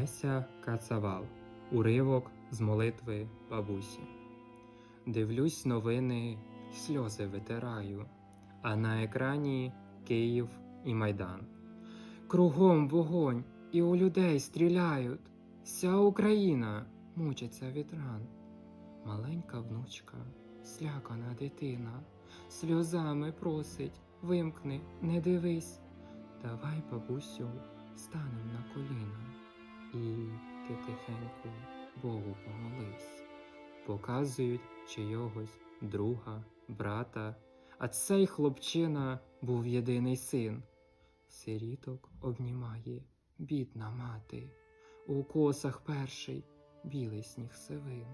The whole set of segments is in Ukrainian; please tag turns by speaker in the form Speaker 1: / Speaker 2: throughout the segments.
Speaker 1: Леся Кацавал. Уривок з молитви бабусі. Дивлюсь новини, сльози витираю, а на екрані Київ і Майдан. Кругом вогонь і у людей стріляють. Вся Україна мучиться від ран. Маленька внучка, слякана дитина, сльозами просить, вимкни, не дивись. Давай, бабусю, станем на коліна. Показують чийогось друга, брата, а цей хлопчина був єдиний син. Сиріток обнімає бідна мати, у косах перший білий сніг сивин.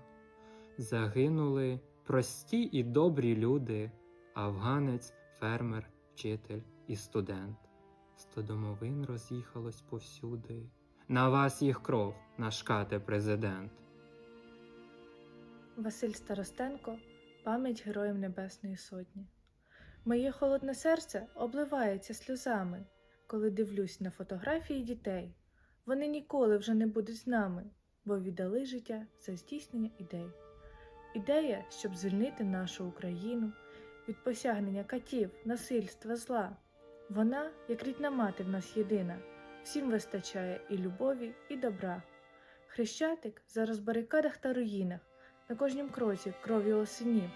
Speaker 1: Загинули прості і добрі люди, афганець, фермер, вчитель і студент. Сто домовин роз'їхалось повсюди. На вас їх кров, наш кате президент.
Speaker 2: Василь Старостенко пам'ять Героям Небесної Сотні. Моє холодне серце обливається сльозами, коли дивлюсь на фотографії дітей. Вони ніколи вже не будуть з нами, бо віддали життя за здійснення ідей. Ідея, щоб звільнити нашу Україну від посягнення катів, насильства, зла. Вона, як рідна мати в нас єдина, всім вистачає і любові, і добра. Хрещатик зараз в барикадах та руїнах, на кожнім кроці крові осинів.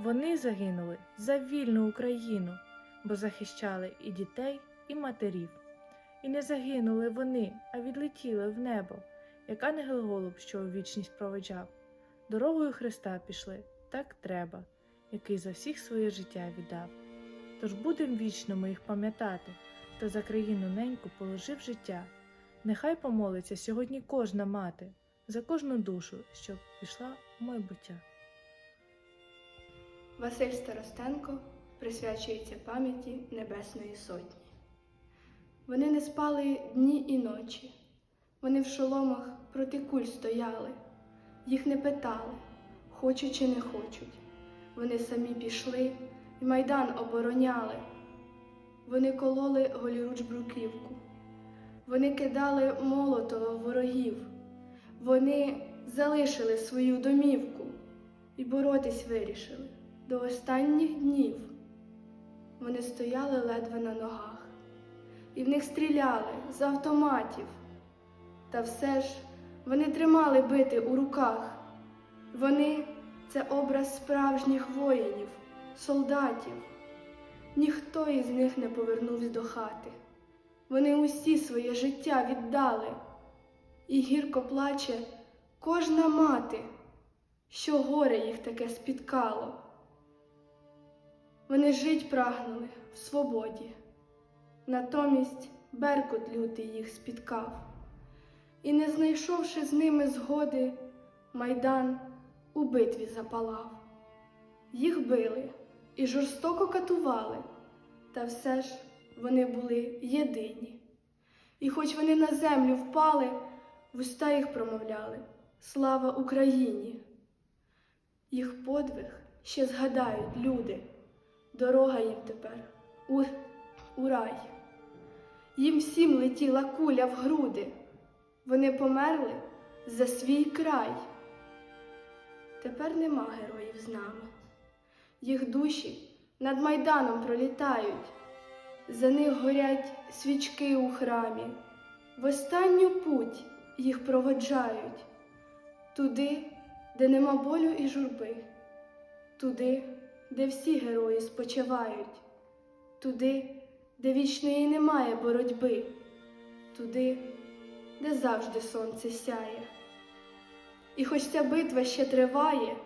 Speaker 2: Вони загинули за вільну Україну, бо захищали і дітей, і матерів. І не загинули вони, а відлетіли в небо, як ангел голуб, що у вічність проведжав. Дорогою Христа пішли, так треба, який за всіх своє життя віддав. Тож будем вічно ми їх пам'ятати, хто за країну неньку положив життя. Нехай помолиться сьогодні кожна мати за кожну душу, щоб пішла майбуття.
Speaker 3: Василь Старостенко присвячується пам'яті Небесної Сотні. Вони не спали дні і ночі, вони в шоломах проти куль стояли, їх не питали, хочуть чи не хочуть. Вони самі пішли і майдан обороняли. Вони кололи голіруч бруківку, вони кидали молотова ворогів, вони залишили свою домівку і боротись вирішили до останніх днів. Вони стояли ледве на ногах, і в них стріляли з автоматів. Та все ж вони тримали бити у руках. Вони це образ справжніх воїнів, солдатів. Ніхто із них не повернувся до хати. Вони усі своє життя віддали, і гірко плаче кожна мати, що горе їх таке спіткало. Вони жить прагнули в свободі, натомість беркут лютий їх спіткав, і, не знайшовши з ними згоди, майдан у битві запалав. Їх били і жорстоко катували, та все ж вони були єдині. І хоч вони на землю впали, в уста їх промовляли Слава Україні! Їх подвиг ще згадають люди. Дорога їм тепер у, у рай. Їм всім летіла куля в груди. Вони померли за свій край. Тепер нема героїв з нами. Їх душі над майданом пролітають, за них горять свічки у храмі, в останню путь їх проводжають, туди, де нема болю і журби, туди де всі герої спочивають, туди, де вічної немає боротьби, туди, де завжди сонце сяє. І хоч ця битва ще триває,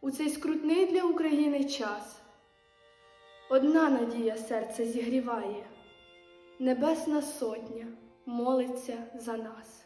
Speaker 3: у цей скрутний для України час, одна надія серце зігріває, Небесна Сотня молиться за нас.